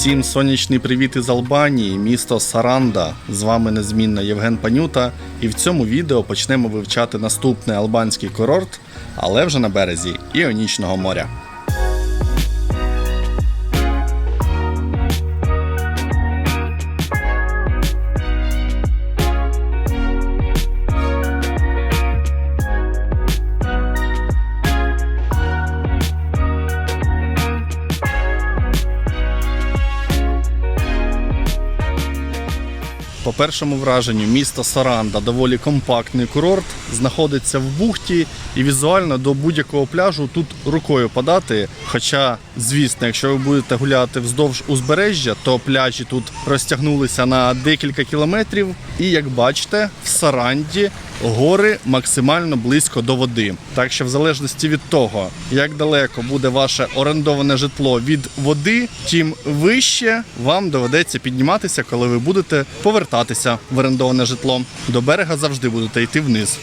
Всім сонячний привіт із Албанії, місто Саранда. З вами незмінно Євген Панюта. І в цьому відео почнемо вивчати наступний албанський курорт, але вже на березі Іонічного моря. По першому враженню, місто Саранда доволі компактний курорт, знаходиться в бухті і візуально до будь-якого пляжу тут рукою подати. Хоча, звісно, якщо ви будете гуляти вздовж узбережжя, то пляжі тут розтягнулися на декілька кілометрів. І як бачите, в Саранді гори максимально близько до води. Так що, в залежності від того, як далеко буде ваше орендоване житло від води, тим вище вам доведеться підніматися, коли ви будете повертатися в орендоване житло. До берега завжди будете йти вниз.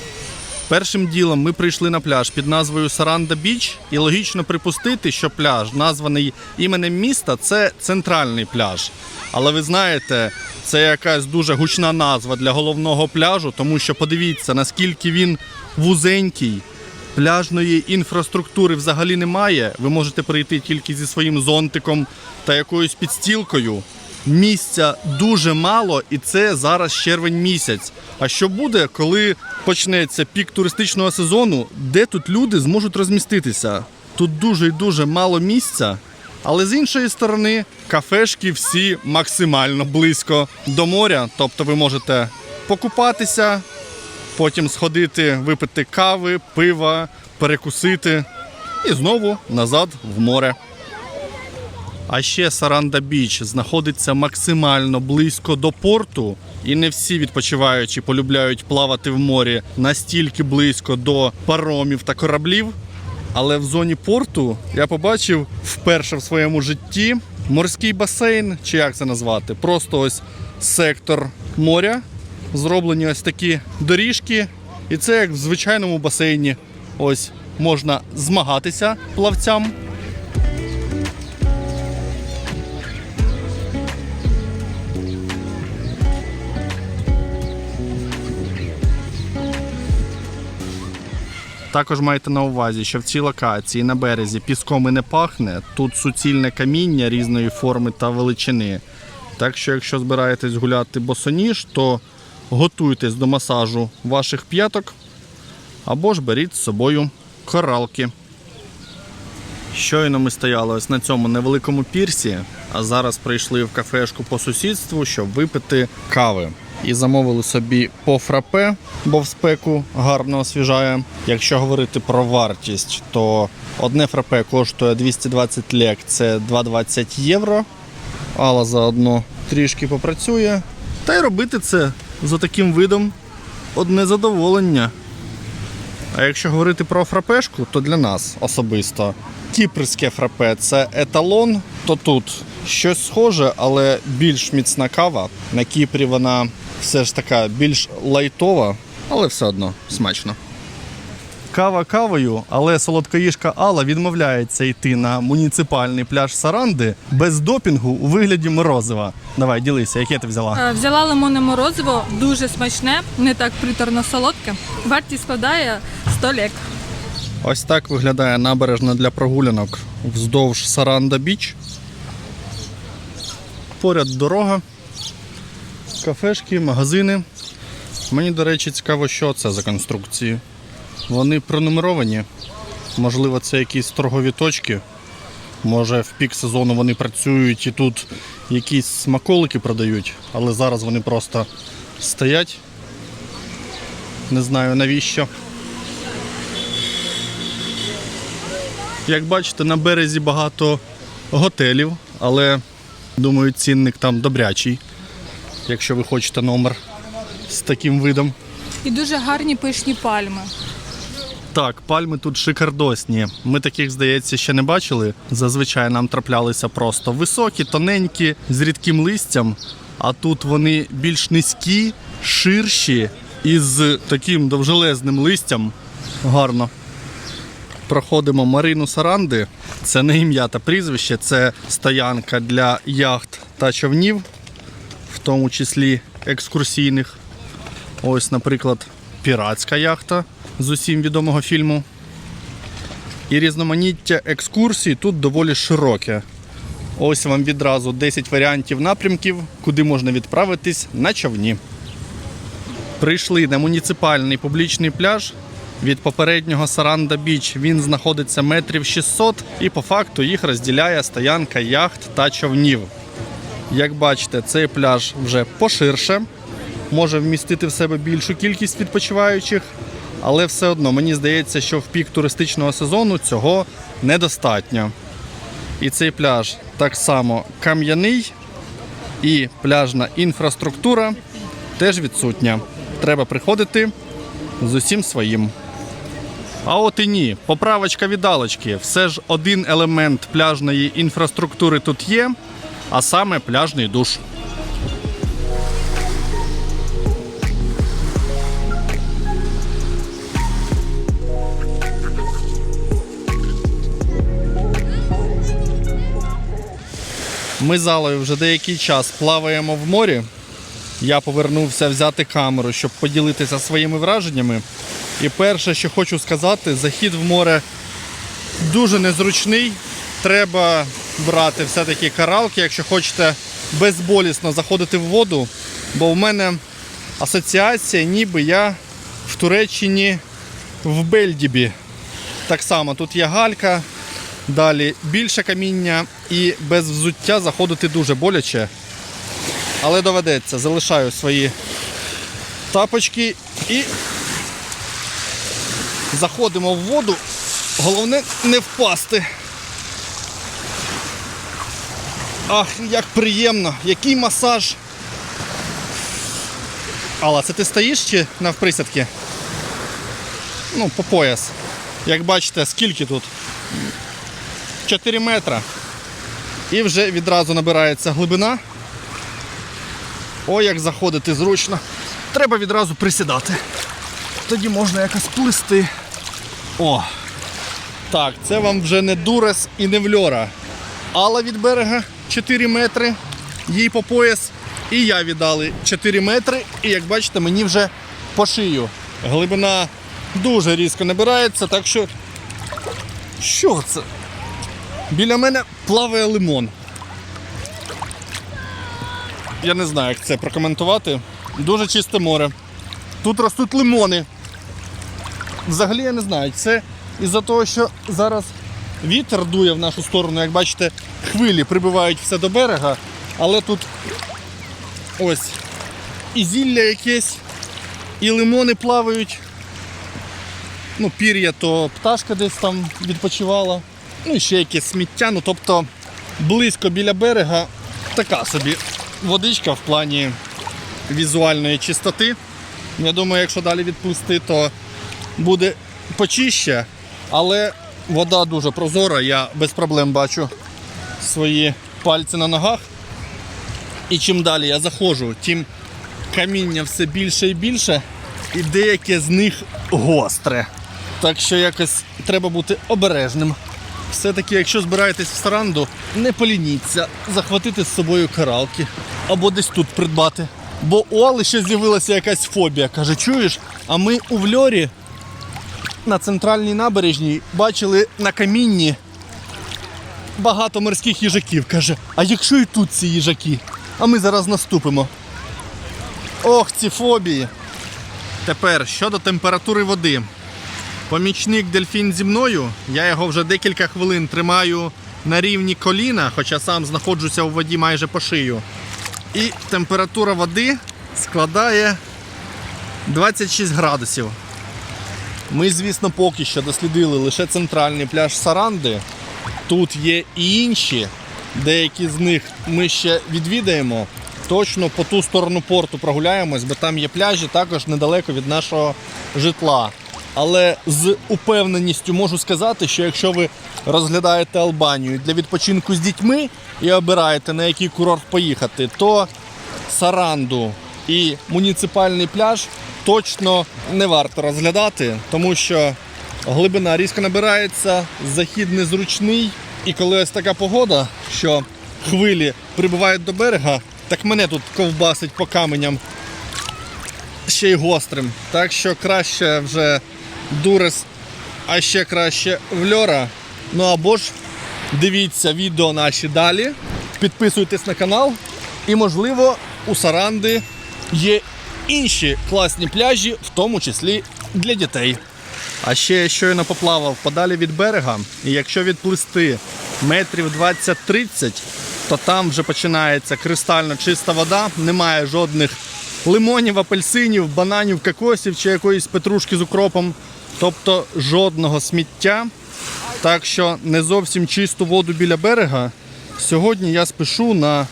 Першим ділом ми прийшли на пляж під назвою Саранда Біч, і логічно припустити, що пляж, названий іменем міста, це центральний пляж. Але ви знаєте, це якась дуже гучна назва для головного пляжу, тому що подивіться, наскільки він вузенький. Пляжної інфраструктури взагалі немає. Ви можете прийти тільки зі своїм зонтиком та якоюсь підстілкою. Місця дуже мало, і це зараз червень місяць. А що буде, коли почнеться пік туристичного сезону, де тут люди зможуть розміститися? Тут дуже і дуже мало місця. Але з іншої сторони, кафешки всі максимально близько до моря. Тобто ви можете покупатися, потім сходити, випити кави, пива, перекусити і знову назад в море. А ще Саранда Біч знаходиться максимально близько до порту, і не всі відпочиваючі полюбляють плавати в морі настільки близько до паромів та кораблів. Але в зоні порту я побачив вперше в своєму житті морський басейн, чи як це назвати, просто ось сектор моря. Зроблені ось такі доріжки, і це як в звичайному басейні. Ось можна змагатися плавцям. Також майте на увазі, що в цій локації на березі піском і не пахне. Тут суцільне каміння різної форми та величини. Так що, якщо збираєтесь гуляти босоніж, то готуйтесь до масажу ваших п'яток або ж беріть з собою коралки. Щойно ми стояли ось на цьому невеликому пірсі, а зараз прийшли в кафешку по сусідству, щоб випити кави. І замовили собі по фрапе, бо в спеку гарно освіжає. Якщо говорити про вартість, то одне фрапе коштує 220 лек, це 2,20 євро. Алла заодно трішки попрацює. Та й робити це за таким видом одне задоволення. А якщо говорити про фрапешку, то для нас особисто кіпрське фрапе це еталон, то тут щось схоже, але більш міцна кава. На Кіпрі вона все ж така більш лайтова, але все одно смачно. Кава кавою, але солодкоїжка Алла відмовляється йти на муніципальний пляж Саранди без допінгу у вигляді морозива. Давай, ділися, яке ти взяла? Е, Взяла лимонне морозиво, дуже смачне, не так приторно солодке. Вартість складає 100 лек. Ось так виглядає набережна для прогулянок вздовж Саранда Біч. Поряд дорога, кафешки, магазини. Мені, до речі, цікаво, що це за конструкції. Вони пронумеровані. Можливо, це якісь торгові точки. Може, в пік сезону вони працюють і тут якісь смаколики продають, але зараз вони просто стоять. Не знаю навіщо. Як бачите, на березі багато готелів, але думаю, цінник там добрячий, якщо ви хочете номер з таким видом. І дуже гарні пишні пальми. Так, пальми тут шикардосні. Ми таких, здається, ще не бачили. Зазвичай нам траплялися просто високі, тоненькі, з рідким листям. А тут вони більш низькі, ширші і з таким довжелезним листям. Гарно. Проходимо Марину Саранди. Це не ім'я та прізвище, це стоянка для яхт та човнів, в тому числі екскурсійних. Ось, наприклад, піратська яхта з усім відомого фільму. І різноманіття екскурсій тут доволі широке. Ось вам відразу 10 варіантів напрямків, куди можна відправитись на човні. Прийшли на муніципальний публічний пляж. Від попереднього Саранда Біч він знаходиться метрів 600 і по факту їх розділяє стоянка яхт та човнів. Як бачите, цей пляж вже поширше, може вмістити в себе більшу кількість відпочиваючих, але все одно мені здається, що в пік туристичного сезону цього недостатньо. І цей пляж так само кам'яний, і пляжна інфраструктура теж відсутня. Треба приходити з усім своїм. А от і ні, поправочка віддалочки. Все ж один елемент пляжної інфраструктури тут є, а саме пляжний душ. Ми з залою вже деякий час плаваємо в морі. Я повернувся взяти камеру, щоб поділитися своїми враженнями. І перше, що хочу сказати, захід в море дуже незручний. Треба брати все-таки каралки, якщо хочете безболісно заходити в воду. Бо в мене асоціація, ніби я в Туреччині в Бельдібі. Так само тут є галька, далі більше каміння і без взуття заходити дуже боляче. Але доведеться, залишаю свої тапочки і заходимо в воду. Головне не впасти. Ах, як приємно, який масаж. Алла, це ти стоїш чи навприсядки? Ну, по пояс. Як бачите, скільки тут? 4 метра. І вже відразу набирається глибина. О, як заходити зручно. Треба відразу присідати. Тоді можна якось плисти. О. Так, це вам вже не дурес і не вльора. Алла від берега 4 метри, їй по пояс. І я віддали 4 метри. І як бачите, мені вже по шию. Глибина дуже різко набирається, так що. Що це? Біля мене плаває лимон. Я не знаю, як це прокоментувати. Дуже чисте море. Тут ростуть лимони. Взагалі я не знаю. Це із-за того, що зараз вітер дує в нашу сторону, як бачите, хвилі прибивають все до берега, але тут ось і зілля якесь, і лимони плавають. Ну, пір'я, то пташка десь там відпочивала. Ну і ще якесь сміття. Ну, тобто близько біля берега така собі водичка в плані візуальної чистоти. Я думаю, якщо далі відпусти, то буде почище, але вода дуже прозора, я без проблем бачу свої пальці на ногах. І чим далі я заходжу, тим каміння все більше і більше, і деяке з них гостре. Так що якось треба бути обережним. Все-таки, якщо збираєтесь в саранду, не полініться захватити з собою каралки або десь тут придбати. Бо у Алли ще з'явилася якась фобія. Каже, чуєш, а ми у Вльорі на центральній набережній бачили на камінні багато морських їжаків. Каже, а якщо і тут ці їжаки? А ми зараз наступимо. Ох, ці фобії. Тепер щодо температури води. Помічник дельфін зі мною. Я його вже декілька хвилин тримаю на рівні коліна, хоча сам знаходжуся у воді майже по шию. І температура води складає 26 градусів. Ми, звісно, поки що дослідили лише центральний пляж Саранди. Тут є і інші. Деякі з них ми ще відвідаємо. Точно по ту сторону порту прогуляємось, бо там є пляжі також недалеко від нашого житла. Але з упевненістю можу сказати, що якщо ви розглядаєте Албанію для відпочинку з дітьми і обираєте на який курорт поїхати, то Саранду і муніципальний пляж точно не варто розглядати, тому що глибина різко набирається, захід незручний. І коли ось така погода, що хвилі прибувають до берега, так мене тут ковбасить по каменям ще й гострим. Так що краще вже дурес, а ще краще вльора. Ну або ж дивіться відео наші далі, підписуйтесь на канал, і, можливо, у Саранди є інші класні пляжі, в тому числі для дітей. А ще я щойно поплавав подалі від берега, і якщо відплисти метрів 20-30, то там вже починається кристально чиста вода, немає жодних лимонів, апельсинів, бананів, кокосів чи якоїсь петрушки з укропом, тобто жодного сміття. Так що не зовсім чисту воду біля берега. Сьогодні я спішу на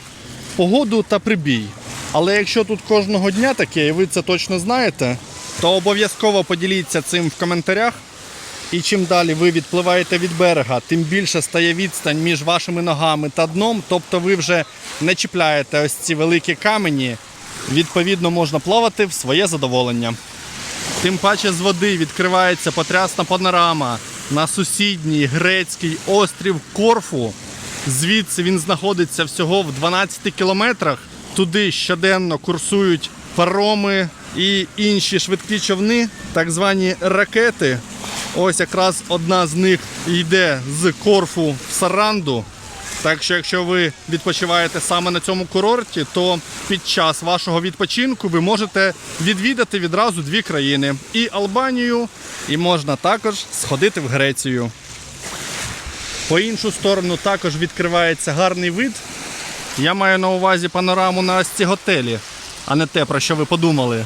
погоду та прибій. Але якщо тут кожного дня таке, і ви це точно знаєте, то обов'язково поділіться цим в коментарях. І чим далі ви відпливаєте від берега, тим більше стає відстань між вашими ногами та дном. Тобто ви вже не чіпляєте ось ці великі камені. Відповідно, можна плавати в своє задоволення. Тим паче з води відкривається потрясна панорама на сусідній грецький острів Корфу. Звідси він знаходиться всього в 12 кілометрах. Туди щоденно курсують пароми і інші швидкі човни, так звані ракети. Ось якраз одна з них йде з Корфу в Саранду. Так що, якщо ви відпочиваєте саме на цьому курорті, то під час вашого відпочинку ви можете відвідати відразу дві країни: і Албанію, і можна також сходити в Грецію. По іншу сторону також відкривається гарний вид. Я маю на увазі панораму на ці готелі, а не те, про що ви подумали.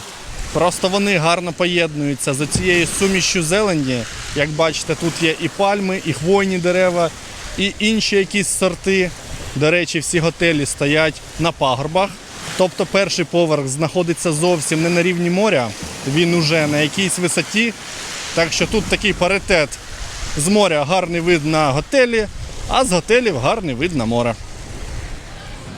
Просто вони гарно поєднуються за цією сумішчю зелені. Як бачите, тут є і пальми, і хвойні дерева, і інші якісь сорти. До речі, всі готелі стоять на пагорбах. Тобто перший поверх знаходиться зовсім не на рівні моря, він уже на якійсь висоті. Так що тут такий паритет. З моря гарний вид на готелі, а з готелів гарний вид на море.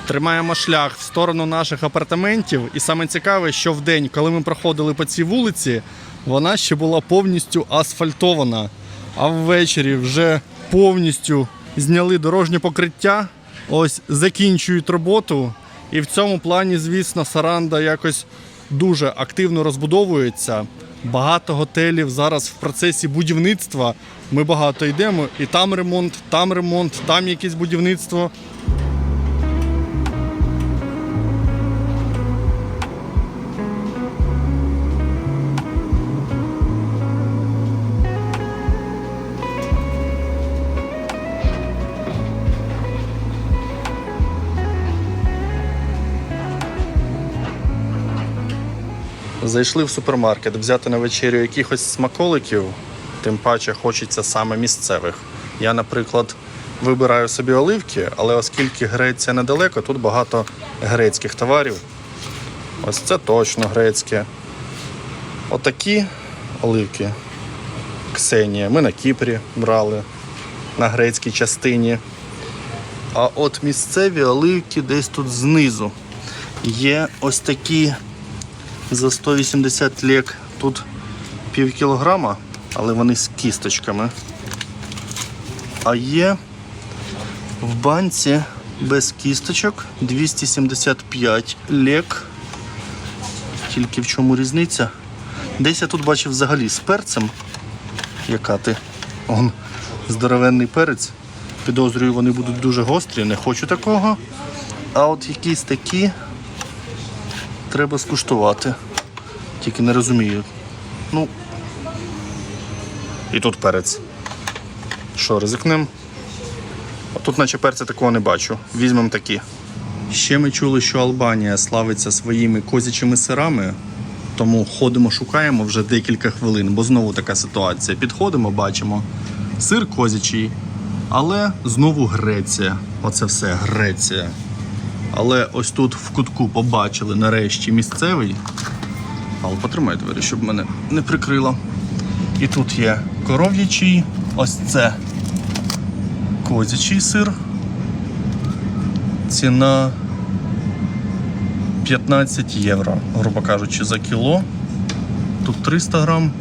Тримаємо шлях в сторону наших апартаментів. І саме цікаве, що в день, коли ми проходили по цій вулиці, вона ще була повністю асфальтована. А ввечері вже повністю зняли дорожнє покриття. Ось закінчують роботу. І в цьому плані, звісно, Саранда якось дуже активно розбудовується. Багато готелів зараз в процесі будівництва. Ми багато йдемо, і там ремонт, там ремонт, там якесь будівництво. Зайшли в супермаркет взяти на вечерю якихось смаколиків, тим паче хочеться саме місцевих. Я, наприклад, вибираю собі оливки, але оскільки Греція недалеко, тут багато грецьких товарів. Ось це точно грецьке. Отакі оливки. Ксенія. Ми на Кіпрі брали на грецькій частині. А от місцеві оливки десь тут знизу. Є ось такі за 180 лек тут пів кілограма, але вони з кісточками. А є в банці без кісточок 275 лек. Тільки в чому різниця? Десь я тут бачив взагалі з перцем. Яка ти? Он здоровенний перець. Підозрюю, вони будуть дуже гострі, не хочу такого. А от якісь такі треба скуштувати. Тільки не розумію. Ну. І тут перець. Що, ризикнем? А тут наче перця такого не бачу. Візьмемо такі. Ще ми чули, що Албанія славиться своїми козячими сирами. Тому ходимо, шукаємо вже декілька хвилин, бо знову така ситуація. Підходимо, бачимо. Сир козячий, але знову Греція. Оце все Греція. Але ось тут в кутку побачили нарешті місцевий. Але потримай двері, щоб мене не прикрило. І тут є коров'ячий, ось це козячий сир. Ціна 15 євро, грубо кажучи, за кіло. Тут 300 грам.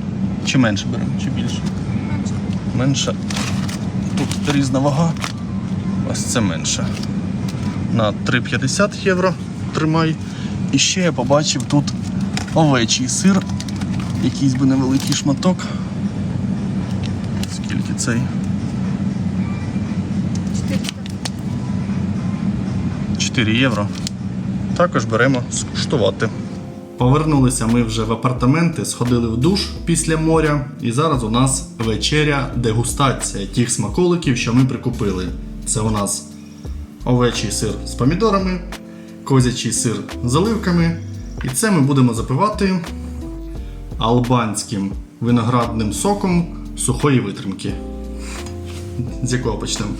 Чи менше беремо, чи більше? менше. Тут різна вага. Ось це менше. На 3,50 євро тримай. І ще я побачив тут овечий сир. Якийсь би невеликий шматок. Скільки цей? 4 євро. Також беремо скуштувати. Повернулися ми вже в апартаменти, сходили в душ після моря, і зараз у нас вечеря дегустація тих смаколиків, що ми прикупили. Це у нас овечий сир з помідорами, козячий сир з оливками. І це ми будемо запивати албанським виноградним соком сухої витримки. З якого почнемо?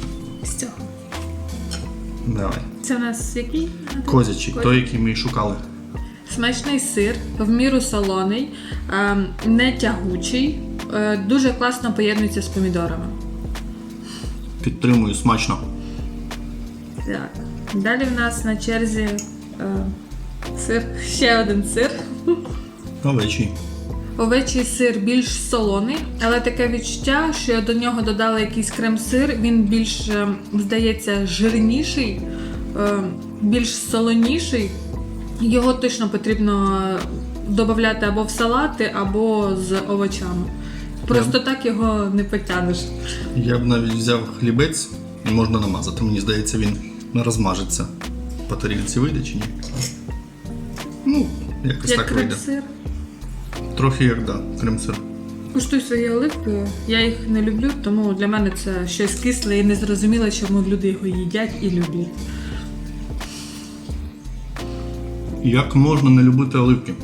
З цього. Давай. Це у нас який? Козячий, той, який ми і шукали. Смачний сир, в міру солоний, ем, не тягучий, е, дуже класно поєднується з помідорами. Підтримую смачно. Так. Далі в нас на черзі е, сир, ще один сир. Овечий. Овечий сир більш солоний, але таке відчуття, що я до нього додала якийсь крем-сир, він більш, е, здається, жирніший, е, більш солоніший. Його точно потрібно додати або в салати, або з овочами. Просто так його не потягнеш. Я б навіть взяв хлібець і можна намазати. Мені здається, він не розмажеться. По тарілці вийде чи ні? Ну, якось Як так вийде. крем-сир. Трохи як да, крем-сир. Куштуй свої оливки. Я їх не люблю, тому для мене це щось кисле і незрозуміло, чому люди його їдять і люблять. Як можна не любити оливки?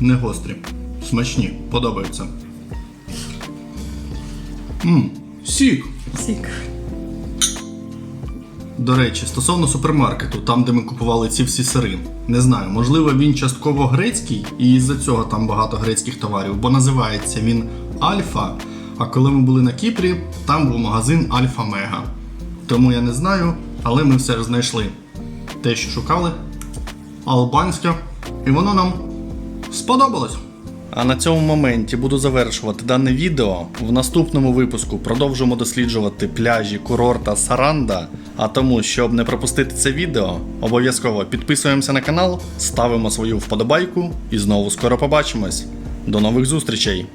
Не гострі. Смачні, подобаються. Мм, сік. Сік. До речі, стосовно супермаркету, там, де ми купували ці всі сири, не знаю, можливо, він частково грецький, і із-за цього там багато грецьких товарів, бо називається він Альфа. А коли ми були на Кіпрі, там був магазин Альфа Мега. Тому я не знаю, але ми все ж знайшли те, що шукали, албанське, і воно нам сподобалось. А на цьому моменті буду завершувати дане відео. В наступному випуску продовжимо досліджувати пляжі курорта Саранда. А тому, щоб не пропустити це відео, обов'язково підписуємося на канал, ставимо свою вподобайку і знову скоро побачимось. До нових зустрічей!